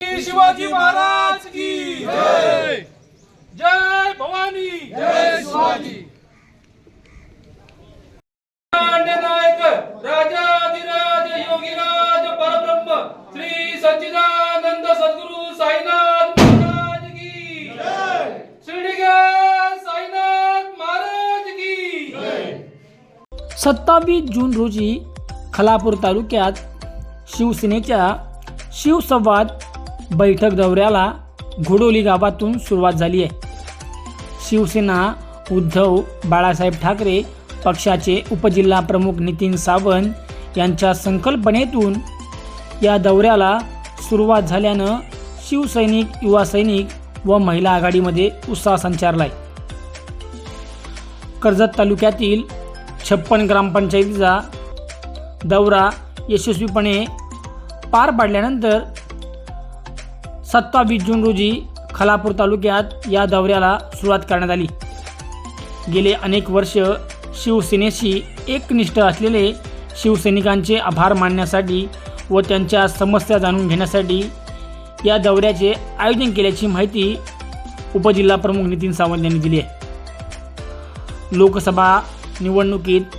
शिवाजी महाराज की जय. जय भवानी. जय शिवाजी. नायक राजाधिराज योगीराज परब्रह्म श्री सच्चिदानंद सद्गुरु साईनाथ महाराज की जय. शिर्डीगे साईनाथ महाराज की सत्तावीस जून रोजी खलापूर तालुक्यात शिवसेनेच्या शिवसंवाद बैठक दौऱ्याला घोडोली गावातून सुरुवात झाली आहे. शिवसेना उद्धव बाळासाहेब ठाकरे पक्षाचे उपजिल्हा प्रमुख नितीन सावंत यांच्या संकल्पनेतून या दौऱ्याला सुरुवात झाल्यानं शिवसैनिक युवा सैनिक व महिला आघाडीमध्ये उत्साह संचारलाय. कर्जत तालुक्यातील छप्पन ग्रामपंचायतीचा दौरा यशस्वीपणे पार पाडल्यानंतर सत्तावीस जून रोजी खलापूर तालुक्यात या दौऱ्याला सुरुवात करण्यात आली. गेले अनेक वर्ष शिवसेनेशी एकनिष्ठ असलेले शिवसैनिकांचे आभार मानण्यासाठी व त्यांच्या समस्या जाणून घेण्यासाठी या दौऱ्याचे आयोजन केल्याची माहिती उपजिल्हा प्रमुख नितीन सावंत यांनी दिली आहे. लोकसभा निवडणुकीत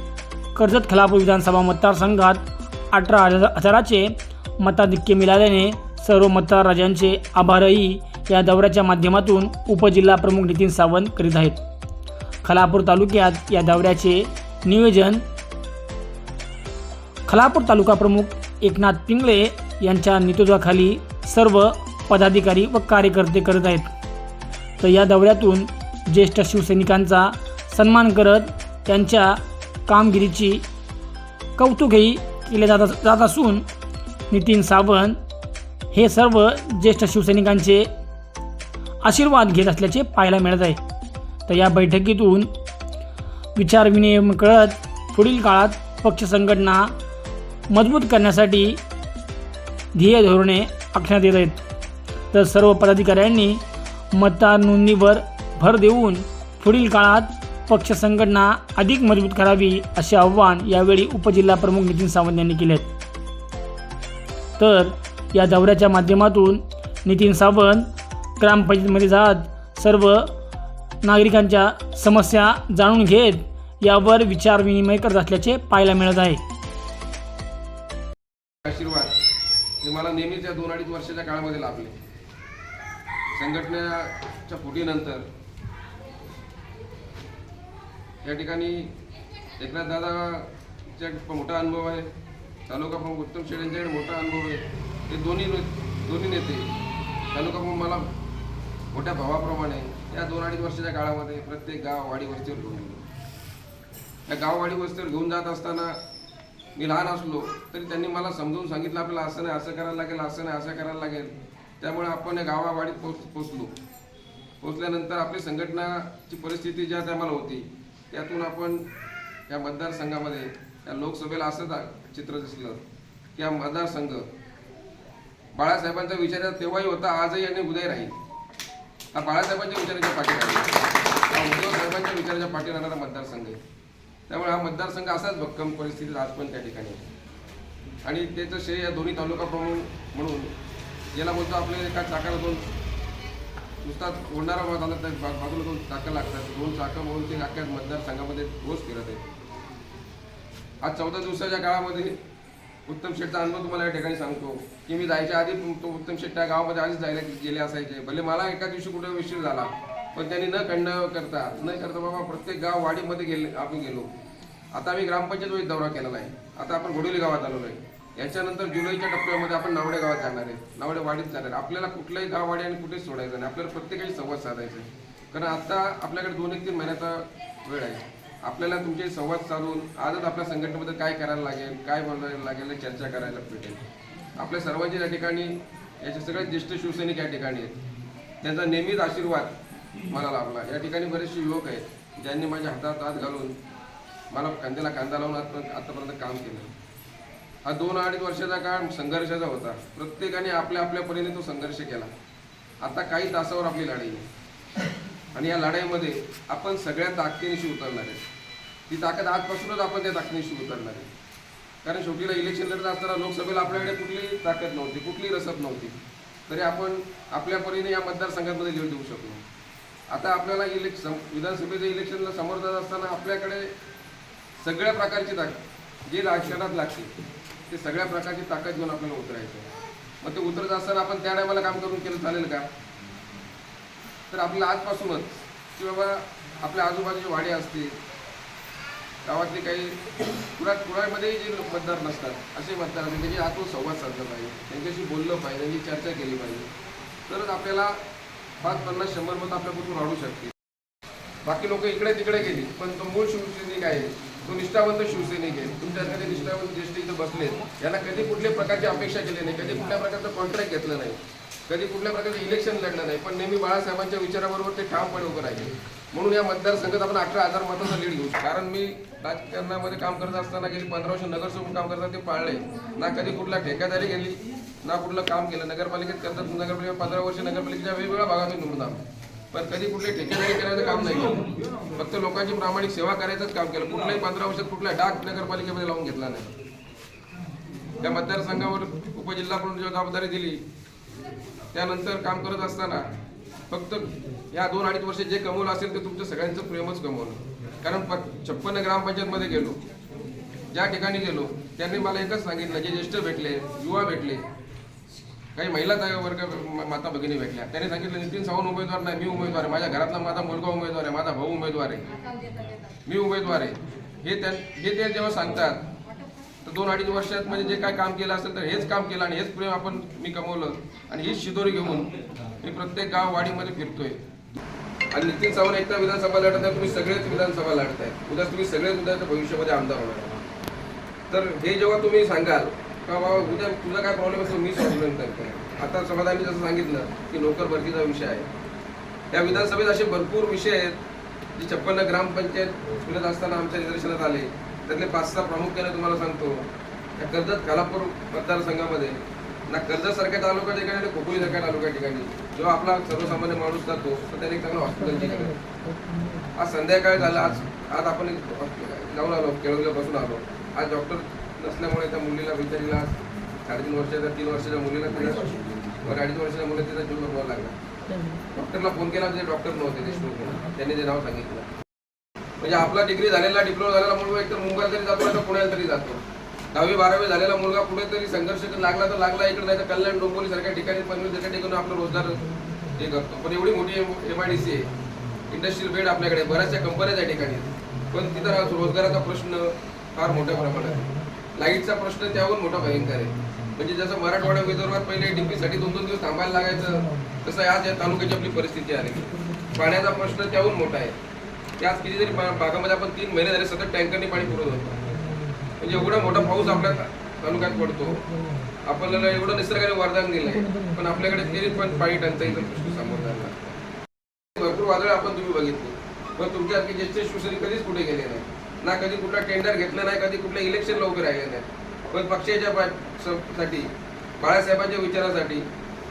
कर्जत खलापूर विधानसभा मतदारसंघात अठरा हजार हजाराचे मताधिक्य मिळाल्याने सर्व मतदार राजांचे आभारही या दौऱ्याच्या माध्यमातून उपजिल्हा प्रमुख नितीन सावंत करीत आहेत. खलापूर तालुक्यात या दौऱ्याचे नियोजन खलापूर तालुका प्रमुख एकनाथ पिंगळे यांच्या नेतृत्वाखाली सर्व पदाधिकारी व कार्यकर्ते करत आहेत. तर या दौऱ्यातून ज्येष्ठ शिवसैनिकांचा सन्मान करत त्यांच्या कामगिरीची कौतुकही केले जात जात असून नितीन सावंत हे सर्व ज्येष्ठ शिवसैनिकांचे आशीर्वाद घेत असल्याचे पाहायला मिळत आहे. तर या बैठकीतून विचारविनिमय कळत पुढील काळात पक्ष संघटना मजबूत करण्यासाठी ध्येय धोरणे आखण्यात येत आहेत. तर सर्व पदाधिकाऱ्यांनी मतदार नोंदणीवर भर देऊन पुढील काळात पक्ष संघटना अधिक मजबूत करावी असे आव्हान यावेळी उपजिल्हा प्रमुख नितीन सावंत यांनी केले आहेत तर या दौऱ्याच्या माध्यमातून नितीन सावंत ग्रामपंचायतीमध्ये जात सर्व नागरिकांच्या समस्या जाणून घेत यावर विचारविनिमय करत असल्याचे पाहायला मिळत आहे. आशीर्वाद हे मला नेहमीच या दोन अडीच वर्षाच्या काळामध्ये लाभले. संघटनेच्या फुटीनंतर या ठिकाणी एकनाथ दादाचा मोठा अनुभव आहे तालुका प्रमुख उत्तम शेड यांच्याकडे मोठा अनुभव आहे. हे दोन्ही दोन्ही नेते तालुका प्रमुख मला मोठ्या भावाप्रमाणे या दोन अडीच वर्षाच्या काळामध्ये प्रत्येक गाव वाडी वस्तीवर घेऊन गेलो. या गाववाडी वस्तीवर घेऊन जात असताना मी लहान असलो तरी त्यांनी मला समजून सांगितलं आपल्याला असं नाही असं करायला लागेल असं नाही असं करायला लागेल. त्यामुळे आपण या गावावाडीत पोच पोचलो. पोचल्यानंतर आपली संघटनाची परिस्थिती ज्या टायमाला होती त्यातून आपण या मतदारसंघामध्ये या लोकसभेला असं चित्र दिसलं की हा मतदारसंघ बाळासाहेबांचा विचार तेव्हाही होता आजही आणि उदय राहील. हा बाळासाहेबांच्या विचाराच्या पाठी हा उद्धव साहेबांच्या विचाराच्या पाठी राहणारा मतदारसंघ आहे? त्यामुळे हा मतदारसंघ असाच भक्कम परिस्थितीत आज पण त्या ठिकाणी आणि त्याचं श्रेय या दोन्ही तालुका प्रमुख म्हणून याला बोलतो आपले एका चाकाला दोन नुसता ओढणारा माणूस आला तर बाजूला दोन चाकं लागतात. दोन चाकं म्हणून ते अख्ख्या मतदारसंघामध्ये रोज फिरत आहे आज चौदा दिवसाच्या काळामध्ये उत्तम शेठचा अनुभव तुम्हाला या ठिकाणी सांगतो. की मी जायच्या आधी तो उत्तम शेठ त्या गावामध्ये आधीच जायला गेले असायचे. भले मला एका दिवशी कुठे विशीर झाला पण त्यांनी न खंड करता न करता बाबा प्रत्येक गाव वाडीमध्ये गेले आपण गेलो. आता आम्ही ग्रामपंचायत वेळी दौरा केलेला आहे. आता आपण घोडोली गावात आलेलो आहे. याच्यानंतर जुलैच्या टप्प्यामध्ये आपण नावडे गावात जाणार आहे. नावडे वाडीत जाणार आहे. आपल्याला कुठलंही गाव वाडी आणि कुठेच सोडायचं नाही. आपल्याला प्रत्येकाशी संवाद साधायचा आहे. कारण आता आपल्याकडे दोन एक तीन महिन्याचा वेळ आहे. आपल्याला तुमचे संवाद साधून आजच आपल्या संघटनेबद्दल काय करायला लागेल काय बोलायला लागेल चर्चा करायला भेटेल. आपल्या सर्वांचे या ठिकाणी याचे सगळे ज्येष्ठ शिवसैनिक या ठिकाणी आहेत. त्यांचा नेहमीच आशीर्वाद मला लाभला या ठिकाणी बरेचसे युवक आहेत ज्यांनी माझ्या हातात हात घालून मला कांद्याला कांदा लावून आतापर्यंत आतापर्यंत काम केलं. हा दोन अडीच वर्षाचा काळ संघर्षाचा होता. प्रत्येकाने आपल्या आपल्या परीने तो संघर्ष केला. आता काही तासावर आपली लढाई आहे. आणि या लढाईमध्ये आपण सगळ्या ताकदीनिशी उतरणार आहे. ती ताकद आजपासूनच आपण त्या ताकदीनिशी उतरणार आहे. कारण शेवटीला इलेक्शन लढत असताना लोकसभेला आपल्याकडे कुठली ताकद नव्हती कुठली रसद नव्हती. तरी आपण आपल्या परीने या मतदारसंघामध्ये लीड देऊ शकलो. आता आपल्याला इलेक्शन विधानसभेच्या इलेक्शनला समोर जात असताना आपल्याकडे सगळ्या प्रकारची ताकद जे राजकारणात लागते ते सगळ्या प्रकारची ताकद घेऊन आपल्याला उतरायचं मग ते उतरत असताना आपण त्या टायमाला काम करून केलं चालेल का? तर आपल्याला आजपासूनच की बाबा आपल्या आजूबाजूचे वाडे असतील गावातले काही कुणा कुणामध्येही जे मतदार नसतात असे मतदार असतील त्यांची आतून संवाद साधला पाहिजे. त्यांच्याशी बोललं पाहिजे त्यांची चर्चा केली पाहिजे. तरच आपल्याला पाच पन्नास शंभर मत आपल्यापासून वाढू शकते बाकी लोक इकडे तिकडे गेली पण तो मूळ शिवसैनिक आहे. तो निष्ठावंत शिवसैनिक आहे. तुमच्याकडे निष्ठावंत ज्येष्ठ इथं बसलेत. यांना कधी कुठल्या प्रकारची अपेक्षा केली नाही कधी कुठल्या प्रकारचं कॉन्ट्रॅक्ट घेतलं नाही. कधी कुठल्या प्रकारचं इलेक्शन लढलं नाही. पण नेहमी बाळासाहेबांच्या विचाराबरोबर ते ठामपणे उभं राहिले. म्हणून या मतदारसंघात आपण अठरा हजार मताचा लीड घेऊ. कारण मी राजकारणामध्ये काम करत असताना गेली पंधरा वर्ष नगरसेवक काम करताना ते पाळले. ना कधी कुठला ठेकेदारी गेली ना कुठलं काम केलं. नगरपालिकेत करतात नगरपालिका पंधरा वर्ष नगरपालिकेच्या वेगवेगळ्या भागातून निवडून आलो. पण कधी कुठले ठेकेदारी करायचं काम नाही केलं. फक्त लोकांची प्रामाणिक सेवा करायचंच काम केलं. कुठल्याही पंधरा वर्षात कुठला डाक नगरपालिकेमध्ये लावून घेतला नाही. त्या मतदारसंघावर उपजिल्हा म्हणून जबाबदारी दिली त्यानंतर काम करत असताना फक्त या दोन अडीच वर्ष जे कमवलं असेल ते तुमचं सगळ्यांचं प्रेमच कमवलं. कारण प छप्पन्न ग्रामपंचायतमध्ये गेलो. ज्या ठिकाणी गेलो त्यांनी मला एकच सांगितलं जे ज्येष्ठ भेटले युवा भेटले काही महिला त्या वर्ग माता भगिनी भेटल्या. त्यांनी सांगितलं नितीन सावंत उमेदवार नाही मी उमेदवार आहे. माझ्या घरातला माझा मुलगा उमेदवार आहे माझा भाऊ उमेदवार आहे. मी उमेदवार आहे. हे त्या हे ते जेव्हा सांगतात तर दोन अडीच वर्षात म्हणजे जे काय काम केलं असेल तर हेच काम केलं आणि हेच प्रेम आपण मी कमवलं आणि हीच शिदोरी घेऊन मी प्रत्येक गाव वाडीमध्ये फिरतोय. आणि नितीन सावंत एकदा विधानसभा लढत आहे तुम्ही सगळेच विधानसभा लढताय. उद्या तुम्ही सगळेच उद्या भविष्यामध्ये आमदार होणार तर हे जेव्हा तुम्ही सांगाल का बाबा उद्या तुझा काय प्रॉब्लेम असेल मी सॉल्व्ह करते आता समाधानी जसं सांगितलं की नोकर भरतीचा विषय आहे. त्या विधानसभेत असे भरपूर विषय आहेत जे छप्पन्न ग्रामपंचायत फिरत असताना आमच्या निदर्शनात आले. त्यातले पाच सहा प्रामुख्याने तुम्हाला सांगतो. त्या कर्जत खालापूर मतदारसंघामध्ये ना कर्जत सारख्या तालुका ठिकाणी आणि खोपोली सारख्या तालुका ठिकाणी जेव्हा आपला सर्वसामान्य माणूस जातो तर त्याने एक चांगलं हॉस्पिटलची गरज आज संध्याकाळ झालं आज आज आपण एक जाऊन आलो केळवल्या बसून आलो. आज डॉक्टर नसल्यामुळे त्या मुलीला बिचारीला साडेतीन वर्षाच्या तीन वर्षाच्या मुलीला तिला अडीच वर्षाच्या मुलीला तिचा जीव गमवावा लागला. डॉक्टरला फोन केला म्हणजे डॉक्टर नव्हते देशमुख. त्यांनी ते नाव सांगितलं. म्हणजे आपला डिग्री झालेला डिप्लोमा झालेला मुलगा एकतर मुंबईला तरी जातो नाही तर पुण्याला तरी जातो. दहावी बारावी झालेला मुलगा पुढे तरी संघर्ष लागला तर लागला इकडे नाही तर कल्याण डोंबोली सारख्या ठिकाणी पनवेल सारख्या ठिकाणी आपला रोजगार हे करतो. पण एवढी मोठी एम आय डी सी आहे. इंडस्ट्रियल बेड आपल्याकडे बऱ्याचशा कंपन्या त्या ठिकाणी पण तिथं रोजगाराचा प्रश्न फार मोठ्या प्रमाणात आहे. लाईटचा प्रश्न त्याहून मोठा भयंकर आहे. म्हणजे जसं मराठवाडा विदर्भात पहिले डीपीसाठी दोन दोन दिवस थांबायला लागायचं तसं आज या तालुक्याची आपली परिस्थिती आली पाण्याचा प्रश्न त्याहून मोठा आहे. त्याच कितीतरी भागामध्ये आपण तीन महिने झाले सतत टँकरने पाणी पुरवत होतो. म्हणजे एवढा मोठा पाऊस आपल्या तालुक्यात पडतो. आपल्याला एवढं निसर्गाने वरदान दिलंय. पण आपल्याकडे तरी पण पाणी टंचाई समोर झाला भरपूर वादळ आपण तुम्ही बघितले. पण तुमच्यासारखे ज्येष्ठ शिवसैनिक कधीच कुठे गेले नाही. ना कधी कुठला टेंडर घेतलं नाही कधी कुठल्या इलेक्शनला उभे राहिले नाही. पण पक्षाच्या साठी बाळासाहेबांच्या विचारासाठी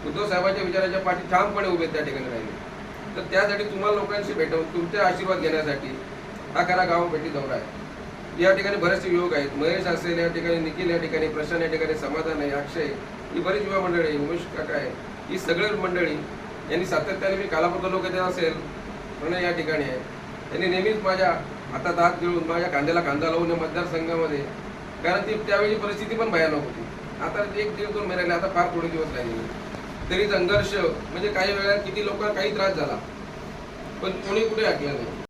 उद्धव साहेबांच्या विचाराच्या पाठी ठामपणे उभे त्या ठिकाणी राहिले. तर त्यासाठी तुम्हाला लोकांशी भेटवून तुमचे आशीर्वाद घेण्यासाठी हा खरा गाव भेटी दौरा आहे. या ठिकाणी बरेचसे युवक आहेत. महेश असेल या ठिकाणी निखिल या ठिकाणी प्रशांत या ठिकाणी समाधान आहे अक्षय ही बरीच युवा मंडळी उमेश काका आहे. ही सगळी मंडळी यांनी सातत्याने मी कालापूर तालुक्यात असेल प्रणय या ठिकाणी आहे. त्यांनी नेहमीच माझ्या हातात हात घेऊन माझ्या कांद्याला कांदा लावून या मतदारसंघामध्ये कारण ती त्यावेळी परिस्थिती पण भयानक होती. आता एक दीड दोन महिन्याला आता फार थोडे दिवस राहिले. तरी संघर्ष म्हणजे काही वेळा किती लोकांना काही त्रास झाला पण कोणी कुठे ऐकलं नाही.